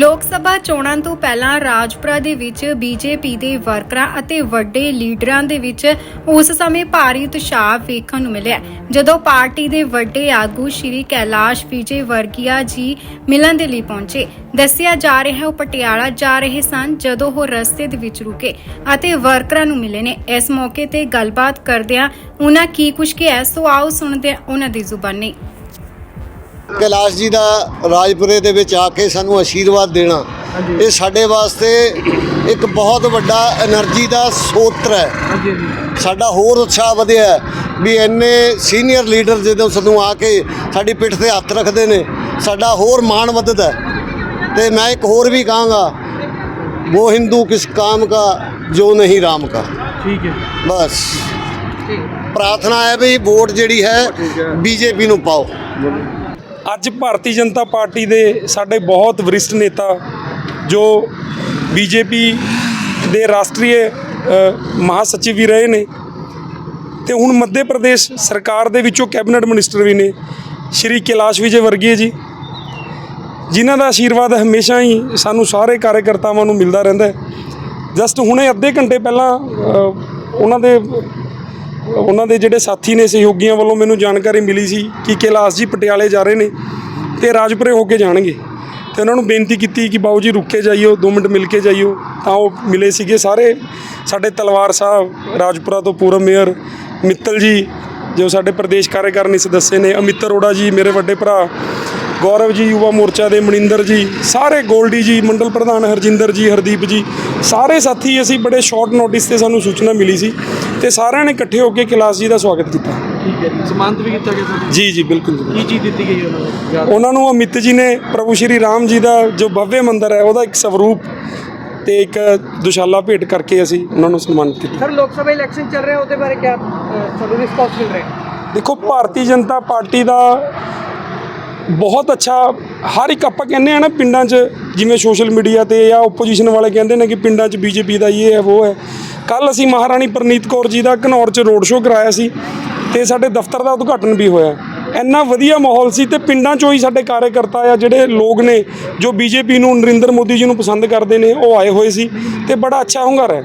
ਲੋਕ ਸਭਾ ਚੋਣਾਂ ਤੋਂ ਪਹਿਲਾਂ ਰਾਜਪੁਰਾ ਦੇ ਵਿੱਚ ਬੀਜੇਪੀ ਦੇ ਵਰਕਰਾਂ ਅਤੇ ਵੱਡੇ ਲੀਡਰਾਂ ਦੇ ਵਿੱਚ ਉਸ ਸਮੇਂ ਭਾਰੀ ਉਤਸ਼ਾਹ ਵੇਖਣ ਨੂੰ ਮਿਲਿਆ। ਜਦੋਂ ਪਾਰਟੀ ਦੇ ਵੱਡੇ ਆਗੂ ਸ਼੍ਰੀ ਕੈਲਾਸ਼ ਵਿਜੇ ਵਰਗੀਆ ਜੀ ਮਿਲਣ ਦੇ ਲਈ ਪਹੁੰਚੇ, ਦੱਸਿਆ ਜਾ ਰਿਹਾ ਹੈ ਉਹ ਪਟਿਆਲਾ ਜਾ ਰਹੇ ਸਨ ਜਦੋਂ ਉਹ ਰਸਤੇ ਦੇ ਵਿੱਚ ਰੁਕੇ ਅਤੇ ਵਰਕਰਾਂ ਨੂੰ ਮਿਲੇ ਨੇ। ਇਸ ਮੌਕੇ ਤੇ ਗੱਲਬਾਤ ਕਰਦਿਆਂ ਉਹਨਾਂ ਕੀ ਕੁਝ ਕਿਹਾ, ਸੋ ਆਓ ਸੁਣਦੇ ਹਾਂ ਉਹਨਾਂ ਦੀ ਜ਼ੁਬਾਨੀ। ਕੈਲਾਸ਼ ਜੀ ਦਾ ਰਾਜਪੁਰੇ ਦੇ ਵਿੱਚ ਆ ਕੇ ਸਾਨੂੰ ਆਸ਼ੀਰਵਾਦ ਦੇਣਾ ਇਹ ਸਾਡੇ ਵਾਸਤੇ ਇੱਕ ਬਹੁਤ ਵੱਡਾ એનર્ਜੀ ਦਾ ਸੋਤਰ ਹੈ। ਸਾਡਾ ਹੋਰ ਉਤਸ਼ਾਹ ਵਧਿਆ ਵੀ ਇੰਨੇ ਸੀਨੀਅਰ ਲੀਡਰ ਜਦੋਂ ਸਾਨੂੰ ਆ ਕੇ ਸਾਡੀ ਪਿੱਠ ਤੇ ਹੱਥ ਰੱਖਦੇ ਨੇ ਸਾਡਾ ਹੋਰ ਮਾਣ ਵੱਧਦਾ ਤੇ ਮੈਂ ਇੱਕ ਹੋਰ ਵੀ ਕਹਾਂਗਾ ਉਹ ਹਿੰਦੂ ਕਿਸ ਕਾਮ ਦਾ ਜੋ ਨਹੀਂ ਰਾਮ ਦਾ ਠੀਕ ਹੈ। ਬਸ। ਪ੍ਰਾਰਥਨਾ ਹੈ ਵੀ ਵੋਟ ਜਿਹੜੀ ਹੈ ਬੀਜੇਪੀ ਨੂੰ ਪਾਓ। ਅੱਜ ਭਾਰਤੀ ਜਨਤਾ ਪਾਰਟੀ ਦੇ ਸਾਡੇ ਬਹੁਤ ਵਰਿਸ਼ਠ ਨੇਤਾ ਜੋ ਬੀਜੇਪੀ ਦੇ ਰਾਸ਼ਟਰੀ ਅ, ਮਹਾਸਚਿਵ ਵੀ ਰਹੇ ਨੇ ਤੇ ਹੁਣ ਮੱਧ ਪ੍ਰਦੇਸ਼ ਸਰਕਾਰ ਦੇ ਵਿੱਚੋਂ ਕੈਬਨਿਟ ਮਿਨਿਸਟਰ ਵੀ ਨੇ ਸ਼੍ਰੀ ਕੈਲਾਸ਼ ਵਿਜੇ ਵਰਗੀਏ ਜੀ ਜਿਨ੍ਹਾਂ ਦਾ ਆਸ਼ੀਰਵਾਦ ਹਮੇਸ਼ਾ ਹੀ ਸਾਨੂੰ ਸਾਰੇ ਕਾਰਜਕਰਤਾਵਾਂ ਨੂੰ ਮਿਲਦਾ ਰਹਿੰਦਾ ਹੈ। ਜਸਟ ਹੁਣੇ ਅੱਧੇ ਘੰਟੇ ਪਹਿਲਾਂ ਉਹਨਾਂ ਦੇ ਉਹਨਾਂ ਦੇ ਜਿਹੜੇ ਸਾਥੀ ਨੇ ਸਹਿਯੋਗੀਆਂ ਵੱਲੋਂ ਮੈਨੂੰ ਜਾਣਕਾਰੀ ਮਿਲੀ ਸੀ ਕਿ ਕੈਲਾਸ਼ ਜੀ ਪਟਿਆਲੇ ਜਾ ਰਹੇ ਨੇ ਤੇ ਰਾਜਪੁਰੇ ਹੋ ਕੇ ਜਾਣਗੇ। ਤੇ ਉਹਨਾਂ ਨੂੰ ਬੇਨਤੀ ਕੀਤੀ ਕਿ ਬਾਊ ਜੀ ਰੁੱਕ ਜਾਈਓ 2 ਮਿੰਟ ਮਿਲ ਕੇ ਜਾਈਓ। ਤਾਂ ਉਹ ਮਿਲੇ ਸੀਗੇ ਸਾਰੇ। ਸਾਡੇ ਤਲਵਾਰ ਸਾਹਿਬ, ਰਾਜਪੁਰਾ ਤੋਂ ਪੂਰਬ ਮੇਅਰ ਮਿੱਤਲ ਜੀ, ਜੋ ਸਾਡੇ ਪ੍ਰਦੇਸ਼ ਕਾਰਜਕਾਰਨੀ ਸਦੱਸਿਆ ਨੇ, ਅਮਿਤ ਅਰੋੜਾ ਜੀ, ਮੇਰੇ ਵੱਡੇ ਭਰਾ ਗੌਰਵ ਜੀ ਯੁਵਾ ਮੋਰਚਾ ਦੇ ਮਨਿੰਦਰ ਜੀ ਸਾਰੇ ਗੋਲਡੀ ਜੀ ਮੰਡਲ ਪ੍ਰਧਾਨ ਹਰਜਿੰਦਰ ਜੀ ਹਰਦੀਪ ਜੀ ਸਾਰੇ ਸਾਥੀ ਅਸੀਂ ਬੜੇ ਸ਼ਾਰਟ ਨੋਟਿਸ ਤੇ ਸਾਨੂੰ ਸੂਚਨਾ ਮਿਲੀ ਸੀ ਤੇ ਸਾਰਿਆਂ ਨੇ ਇਕੱਠੇ ਹੋ ਕੇ ਕੈਲਾਸ਼ ਜੀ ਦਾ ਸਵਾਗਤ ਕੀਤਾ। ਠੀਕ ਹੈ ਜੀ ਸਮਾਨਤ ਵੀ ਕੀਤਾ ਗਿਆ ਤੁਹਾਡੇ। ਜੀ ਜੀ ਬਿਲਕੁਲ ਜੀ। ਕੀ ਚੀਜ਼ ਦਿੱਤੀ ਗਈ ਉਹਨਾਂ ਨੂੰ? ਉਹਨਾਂ ਨੂੰ ਅਮਿਤ ਜੀ ਨੇ ਪ੍ਰਭੂ ਸ਼੍ਰੀ ਰਾਮ ਜੀ ਦਾ ਜੋ ਭਵਯ ਮੰਦਿਰ ਹੈ ਉਹਦਾ ਇੱਕ ਸਵਰੂਪ ਤੇ ਇੱਕ ਦੁਸ਼ਾਲਾ ਭੇਟ ਕਰਕੇ ਅਸੀਂ ਉਹਨਾਂ ਨੂੰ ਸਨਮਾਨਿਤ ਕੀਤਾ। ਸਰ ਲੋਕ ਸਭਾ ਇਲੈਕਸ਼ਨ ਚੱਲ ਰਹੇ ਉਹਦੇ ਬਾਰੇ ਅ, ਤੁਹਾਨੂੰ ਰਿਸਪੌਂਸ ਮਿਲ ਰਿਹਾ? ਦੇਖੋ ਭਾਰਤੀ ਜਨਤਾ ਪਾਰਟੀ ਦਾ ਬਹੁਤ ਅੱਛਾ, ਹਰ ਇੱਕ ਆਪਾਂ ਕਹਿੰਦੇ ਆ ਨਾ ਪਿੰਡਾਂ 'ਚ, ਜਿਵੇਂ ਸੋਸ਼ਲ ਮੀਡੀਆ ਤੇ ਜਾਂ ਓਪੋਜੀਸ਼ਨ ਵਾਲੇ ਕਹਿੰਦੇ ਨੇ ਕਿ ਪਿੰਡਾਂ 'ਚ ਬੀਜੇਪੀ ਦਾ ਇਹ ਹੈ, ਉਹ ਹੈ। ਕੱਲ ਅਸੀਂ ਮਹਾਰਾਣੀ ਪ੍ਰਨੀਤ ਕੌਰ ਜੀ ਦਾ ਘਨੌਰ 'ਚ ਰੋਡ ਸ਼ੋਅ ਕਰਾਇਆ ਸੀ ਤੇ ਸਾਡੇ ਦਫ਼ਤਰ ਦਾ ਉਦਘਾਟਨ ਵੀ ਹੋਇਆ। ਇੰਨਾ ਵਧੀਆ ਮਾਹੌਲ ਸੀ ਤੇ ਪਿੰਡਾਂ 'ਚੋਂ ਹੀ ਸਾਡੇ ਕਾਰਜਕਰਤਾ ਆ ਜਿਹੜੇ ਲੋਕ ਨੇ, ਜੋ ਬੀਜੇਪੀ ਨੂੰ, ਨਰਿੰਦਰ ਮੋਦੀ ਜੀ ਨੂੰ ਪਸੰਦ ਕਰਦੇ ਨੇ, ਉਹ ਆਏ ਹੋਏ ਸੀ ਤੇ ਬੜਾ ਅੱਛਾ ਹੁੰਗਾਰਾ ਹੈ।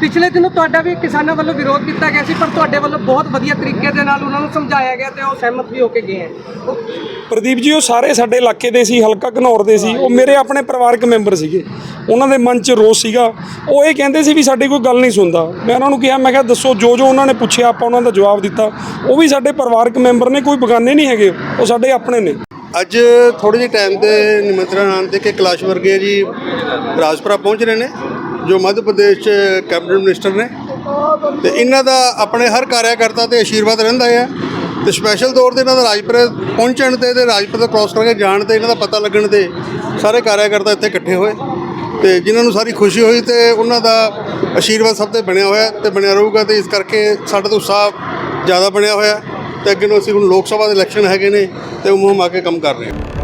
ਪਿਛਲੇ ਦਿਨੋਂ ਤੁਹਾਡਾ ਵੀ ਕਿਸਾਨਾਂ ਵੱਲੋਂ ਵਿਰੋਧ ਕੀਤਾ ਗਿਆ ਸੀ ਪਰ ਤੁਹਾਡੇ ਵੱਲੋਂ ਬਹੁਤ ਵਧੀਆ ਤਰੀਕੇ ਦੇ ਨਾਲ ਉਹਨਾਂ ਨੂੰ ਸਮਝਾਇਆ ਗਿਆ ਤੇ ਉਹ ਸਹਿਮਤ ਵੀ ਹੋ ਕੇ ਗਏ ਹੈ। ਉਹ ਪ੍ਰਦੀਪ ਜੀ ਉਹ ਸਾਰੇ ਸਾਡੇ ਇਲਾਕੇ ਦੇ ਸੀ ਹਲਕਾ ਘਨੌਰ ਦੇ ਸੀ ਉਹ ਮੇਰੇ ਆਪਣੇ ਪਰਿਵਾਰਕ ਮੈਂਬਰ ਸੀਗੇ। ਉਹਨਾਂ ਦੇ ਮਨ 'ਚ ਰੋਸ ਸੀਗਾ। ਉਹ ਇਹ ਕਹਿੰਦੇ ਸੀ ਵੀ ਸਾਡੀ ਕੋਈ ਗੱਲ ਨਹੀਂ ਸੁਣਦਾ। ਮੈਂ ਉਹਨਾਂ ਨੂੰ ਕਿਹਾ ਮੈਂ ਕਿਹਾ ਦੱਸੋ ਜੋ ਜੋ ਉਹਨਾਂ ਨੇ ਪੁੱਛਿਆ ਆਪਾਂ ਉਹਨਾਂ ਦਾ ਜਵਾਬ ਦਿੱਤਾ। ਉਹ ਵੀ ਸਾਡੇ ਪਰਿਵਾਰਕ ਮੈਂਬਰ ਨੇ ਕੋਈ ਬਗਾਨੇ ਨਹੀਂ ਹੈਗੇ। ਉਹ ਸਾਡੇ ਆਪਣੇ ਨੇ। ਅੱਜ ਥੋੜੇ ਜਿਹੇ ਟਾਈਮ ਦੇ ਨਿਮੰਤਰਣ ਆਉਣ ਤੇ ਕਿ ਕੈਲਾਸ਼ ਵਰਗੇ ਜੀ ਰਾਜਪੁਰਾ ਪਹੁੰਚ ਰਹੇ ਨੇ। ਜੋ ਮੱਧ ਪ੍ਰਦੇਸ਼ 'ਚ ਕੈਬਨਿਟ ਮਿਨਿਸਟਰ ਨੇ, ਤੇ ਇਹਨਾਂ ਦਾ ਆਪਣੇ ਹਰ ਕਾਰਿਆਕਰਤਾ ਤੇ ਆਸ਼ੀਰਵਾਦ ਰਹਿੰਦਾ ਹੈ ਤੇ ਸਪੈਸ਼ਲ ਤੌਰ ਤੇ ਇਹਨਾਂ ਦਾ ਰਾਜਪੁਰਾ ਪਹੁੰਚਣ ਤੇ ਤੇ ਦਾ ਕ੍ਰਾਸ ਕਰਕੇ ਜਾਣ ਤੇ ਇਹਨਾਂ ਦਾ ਪਤਾ ਲੱਗਣ ਤੇ ਸਾਰੇ ਕਾਰਿਆਕਰਤਾ ਇੱਥੇ ਇਕੱਠੇ ਹੋਏ, ਤੇ ਜਿਨ੍ਹਾਂ ਨੂੰ ਸਾਰੀ ਖੁਸ਼ੀ ਹੋਈ ਤੇ ਉਹਨਾਂ ਦਾ ਆਸ਼ੀਰਵਾਦ ਸਭ ਤੇ ਬਣਿਆ ਹੋਇਆ ਤੇ ਬਣਿਆ ਰਹੂਗਾ ਤੇ ਇਸ ਕਰਕੇ ਸਾਡਾ ਤੋਂ ਉਤਸ਼ਾਹ ਜ਼ਿਆਦਾ ਬਣਿਆ ਹੋਇਆ, ਤੇ ਅੱਗੇ ਨੂੰ ਅਸੀਂ ਹੁਣ ਲੋਕ ਸਭਾ ਦੇ ਇਲੈਕਸ਼ਨ ਹੈਗੇ ਨੇ ਤੇ ਉਹ ਮੁਹਿੰਮ ਆ ਕੇ ਕੰਮ ਕਰ ਰਹੇ ਹਾਂ।